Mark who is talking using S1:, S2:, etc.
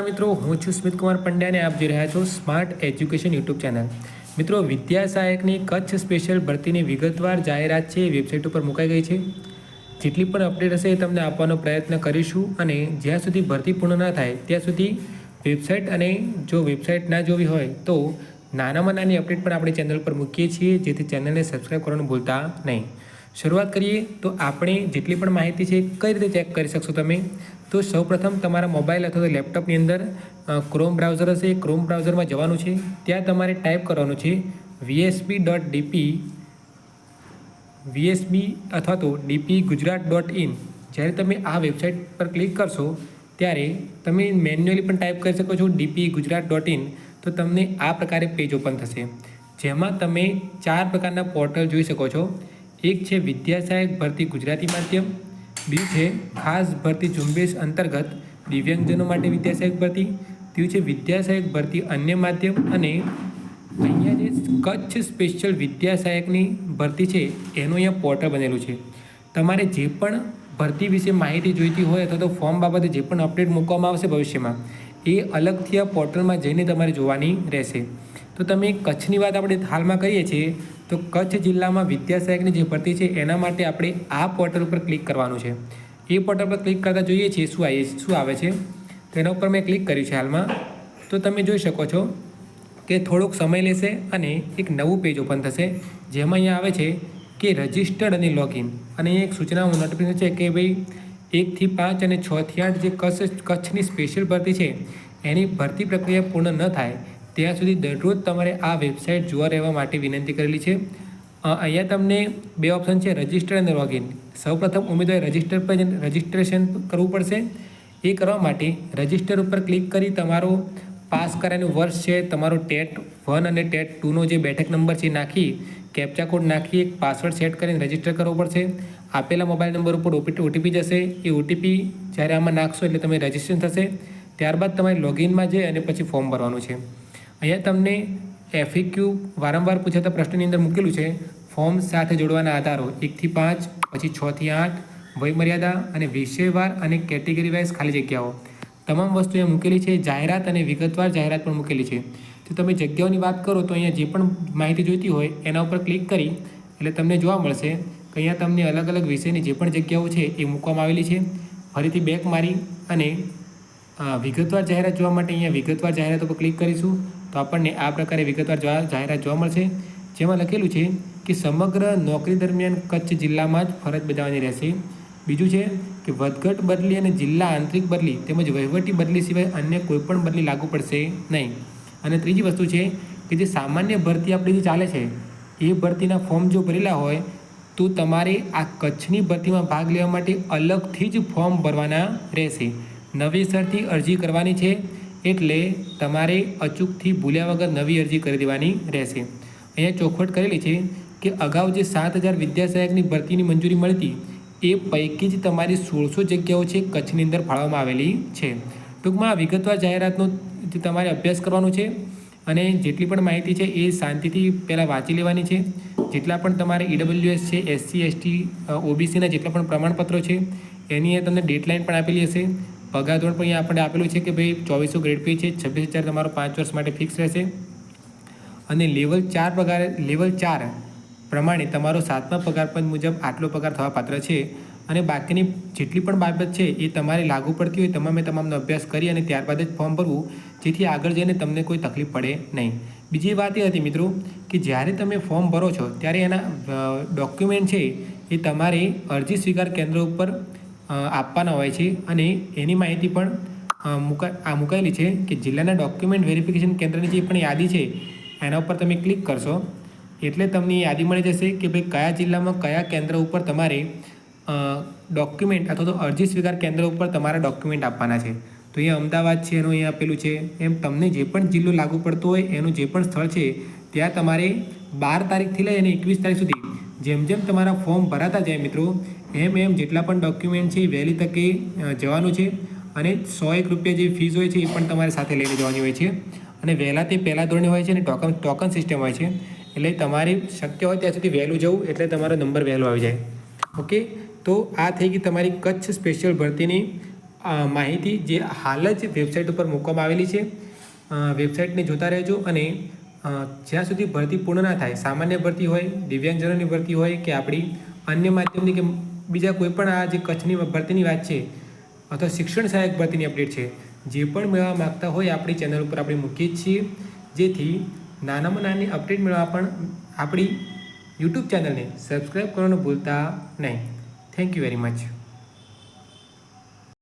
S1: મિત્રો, હું છું સ્મિત કુમાર પંડ્યા અને આપ જોઈ રહ્યા છો સ્માર્ટ એજ્યુકેશન યુટ્યુબ ચેનલ. મિત્રો, વિદ્યા સહાયકની કચ્છ સ્પેશિયલ ભરતીની વિગતવાર જાહેરાત છે, એ વેબસાઇટ ઉપર મુકાઈ ગઈ છે. જેટલી પણ અપડેટ હશે એ તમને આપવાનો પ્રયત્ન કરીશું અને જ્યાં સુધી ભરતી પૂર્ણ ના થાય, ત્યાં સુધી વેબસાઇટ અને જો વેબસાઇટ ના જોવી હોય, તો નાનામાં નાની અપડેટ પણ આપણે ચેનલ પર મૂકીએ છીએ, જેથી ચેનલને સબસ્ક્રાઈબ કરવાનું ભૂલતા નહીં. શરૂઆત કરીએ તો આપણે જેટલી પણ માહિતી છે, કઈ રીતે ચેક કરી શકશો તમે? તો સૌપ્રથમ તમારા મોબાઈલ અથવા તો લેપટોપની અંદર ક્રોમ બ્રાઉઝર હશે એ ક્રોમ બ્રાઉઝરમાં જવાનું છે. ત્યાં તમારે ટાઈપ કરવાનું છે વીએસબી ડોટ ડીપી વીએસબી અથવા તો ડીપી ગુજરાત ડોટ ઇન જ્યારે તમે આ વેબસાઇટ પર ક્લિક કરશો, ત્યારે તમે મેન્યુઅલી પણ ટાઈપ કરી શકો છો ડીપી ગુજરાત ડોટ ઇન તો તમને આ પ્રકારે પેજ ઓપન થશે. જેમાં તમે ચાર પ્રકારના પોર્ટલ જોઈ શકો છો. એક છે વિદ્યાસહાયક ભરતી ગુજરાતી માધ્યમ બીજું છે ખાસ ભરતી ઝુંબેશ અંતર્ગત દિવ્યાંગજનો માટે વિદ્યાસહાયક ભરતી ત્રીજું છે વિદ્યાસહાયક ભરતી અન્ય માધ્યમ અને અહીંયા જે કચ્છ સ્પેશિયલ વિદ્યાસહાયકની ભરતી છે, એનું અહીંયા પોર્ટલ બનેલું છે. તમારે જે પણ ભરતી વિશે માહિતી જોઈતી હોય અથવા તો ફોર્મ બાબતે જે પણ અપડેટ મૂકવામાં આવશે ભવિષ્યમાં, એ અલગથી આ પોર્ટલમાં જઈને તમારે જોવાની રહેશે. તો તમે કચ્છની વાત આપણે હાલમાં કરીએ છીએ તો કચ્છ જિલ્લામાં વિદ્યાસહાયકની જે ભરતી છે, એના માટે આપણે આ પોર્ટલ ઉપર ક્લિક કરવાનું છે. એ પોર્ટલ પર ક્લિક કરતાં જોઈએ છીએ શું આવી શું આવે છે? તો એના ઉપર મેં ક્લિક કર્યું છે હાલમાં. તો તમે જોઈ શકો છો કે થોડોક સમય લેશે અને એક નવું પેજ ઓપન થશે, જેમાં અહીંયા આવે છે કે રજિસ્ટર્ડ અને લોગિન અને એક સૂચનાઓ નોટિફિકેશન છે કે ભાઈ એકથી પાંચ અને છથી આઠ જે કચ્છ, કચ્છની સ્પેશિયલ ભરતી છે, એની ભરતી પ્રક્રિયા પૂર્ણ ન થાય ત્યાં સુધી દરરોજ તમારે આ વેબસાઇટ જોવા રહેવા માટે વિનંતી કરેલી છે. અહીંયા તમને બે ઓપ્શન છે, રજિસ્ટર અને લોગિન સૌપ્રથમ ઉમેદવારે રજિસ્ટર પર રજિસ્ટ્રેશન કરવું પડશે. એ કરવા માટે રજિસ્ટર ઉપર ક્લિક કરી તમારો પાસ કરાયેલું વર્ષ છે, તમારો ટેટ વન અને ટેટ ટુનો જે બેઠક નંબર છે નાખી, કેપ્ચા કોડ નાખી, એક પાસવર્ડ સેટ કરીને રજિસ્ટર કરવો પડશે. આપેલા મોબાઈલ નંબર ઉપર ઓટીપી જશે. એ ઓટીપી જ્યારે આમાં નાખશો એટલે તમે રજિસ્ટ્રેશન થશે. ત્યારબાદ તમારે લોગિનમાં જઈ અને પછી ફોર્મ ભરવાનું છે. અહીંયા તમને એફએક્યુ વારંવાર પૂછાતા પ્રશ્નની અંદર મૂકેલું છે. ફોર્મ સાથે જોડવાના આધારો એકથી પાંચ, પછી છથી આઠ, વયમર્યાદા અને વિષયવાર અને કેટેગરી વાઇઝ ખાલી જગ્યાઓ. તમામ વસ્તુ અહીંયા મૂકેલી છે. જાહેરાત અને વિગતવાર જાહેરાત પણ મૂકેલી છે. તો તમે જગ્યાઓની વાત કરો તો અહીંયા જે પણ માહિતી જોઈતી હોય એના ઉપર ક્લિક કરી એટલે તમને જોવા મળશે કે અહીંયા તમને અલગ અલગ વિષયની જે પણ જગ્યાઓ છે એ મૂકવામાં આવેલી છે. ફરીથી બેક મારી અને વિગતવાર જાહેરાત જોવા માટે અહીંયા વિગતવાર જાહેરાત ઉપર ક્લિક કરીશું. તો આપણને આ પ્રકારે વિગતવાર જાહેરાત જોવા મળશે. જેમાં લખેલું છે કે સમગ્ર નોકરી દરમિયાન કચ્છ જિલ્લામાં જ ફરજ બજાવવાની રહેશે. બીજું છે કે વધઘટ બદલી અને જિલ્લા આંતરિક બદલી તેમજ વહીવટી બદલી સિવાય અન્ય કોઈપણ બદલી લાગુ પડશે નહીં. અને ત્રીજી વસ્તુ છે કે જે સામાન્ય ભરતી આપણી જે ચાલે છે, એ ભરતીના ફોર્મ જો ભરેલા હોય, તો તમારે આ કચ્છની ભરતીમાં ભાગ લેવા માટે અલગથી જ ફોર્મ ભરવાના રહેશે. નવેસરથી અરજી કરવાની છે. એટલે તમારે અચૂકથી ભૂલ્યા વગર નવી અરજી કરી દેવાની રહેશે. અહીંયા ચોખવટ કરેલી છે કે અગાઉ જે સાત હજાર વિદ્યાસહાયકની ભરતીની મંજૂરી મળતી, એ પૈકી જ તમારી સોળસો જગ્યાઓ છે કચ્છની અંદર ફાળવવામાં આવેલી છે. ટૂંકમાં આ વિગતવાર જાહેરાતનો તમારે અભ્યાસ કરવાનો છે અને જેટલી પણ માહિતી છે એ શાંતિથી પહેલાં વાંચી લેવાની છે. જેટલા પણ તમારે ઈડબ્લ્યુએસ છે એસસી એસટી ઓબીસીના જેટલા પણ પ્રમાણપત્રો છે, એની તમને ડેડલાઇન પણ આપેલી હશે. પગાર ધોરણ પણ અહીંયા આપણે આપેલું છે કે ભાઈ ચોવીસો ગ્રેડ પે છે, છવ્વીસ હજાર તમારો પાંચ વર્ષ માટે ફિક્સ રહેશે. અને લેવલ ચાર પગાર લેવલ ચાર પ્રમાણે તમારો સાતમા પગાર પંચ મુજબ આટલો પગાર થવા પાત્ર છે. અને બાકીની જેટલી પણ બાબત છે એ તમારે લાગુ પડતી હોય તમામે તમામનો અભ્યાસ કરી અને ત્યારબાદ જ ફોર્મ ભરવું, જેથી આગળ જઈને તમને કોઈ તકલીફ પડે નહીં. બીજી વાત એ હતી મિત્રો કે જ્યારે તમે ફોર્મ ભરો છો, ત્યારે એના ડોક્યુમેન્ટ છે એ તમારે અરજી સ્વીકાર કેન્દ્ર ઉપર આપવાના હોય છે અને એની માહિતી પણ મુકા આ મુકાયેલી છે કે જિલ્લાના ડોક્યુમેન્ટ વેરિફિકેશન કેન્દ્રની જે પણ યાદી છે, એના ઉપર તમે ક્લિક કરશો. એટલે તમને યાદી મળી જશે કે ભાઈ કયા જિલ્લામાં કયા કેન્દ્ર ઉપર તમારે ડોક્યુમેન્ટ અથવા તો અરજી સ્વીકાર કેન્દ્ર ઉપર તમારા ડોક્યુમેન્ટ આપવાના છે. તો અહીંયા અમદાવાદ છે, એનું અહીંયા આપેલું છે. એમ તમને જે પણ જિલ્લો લાગુ પડતો હોય, એનું જે પણ સ્થળ છે, ત્યાં તમારે બાર તારીખથી લઈ અને એકવીસ તારીખ સુધી જેમ જેમ તમારા ફોર્મ ભરાતા જાય મિત્રો એમ એમ જેટલા પણ ડોક્યુમેન્ટ છે એ વહેલી તકે જવાનું છે અને સો એક રૂપિયા જે ફીસ હોય છે એ પણ તમારે સાથે લઈને જવાની હોય છે. અને વહેલા તે પહેલાં ધોરણે હોય છે અને ટોકન ટોકન સિસ્ટમ હોય છે. એટલે તમારે શક્ય હોય ત્યાં સુધી વહેલું જવું, એટલે તમારો નંબર વહેલો આવી જાય. ઓકે? તો આ થઈ ગઈ તમારી કચ્છ સ્પેશિયલ ભરતીની માહિતી જે હાલ જ વેબસાઇટ ઉપર મૂકવામાં આવેલી છે. વેબસાઇટને જોતા રહેજો અને જ્યાં સુધી ભરતી પૂર્ણ ના થાય, સામાન્ય ભરતી હોય, દિવ્યાંગજનોની ભરતી હોય કે આપણી અન્ય માધ્યમની કે બીજા કોઈ પણ આ જે કચ્છની ભરતીની વાત છે, અથવા શિક્ષણ સહાયક ભરતીની અપડેટ છે, જે પણ મેળવવા માગતા હોય આપણી ચેનલ ઉપર આપણે મૂકીએ છીએ. જેથી નાનામાં નાની અપડેટ મેળવવા પણ આપણી યુટ્યુબ ચેનલને સબસ્ક્રાઈબ કરવાનું ભૂલતા નહીં. Thank you very much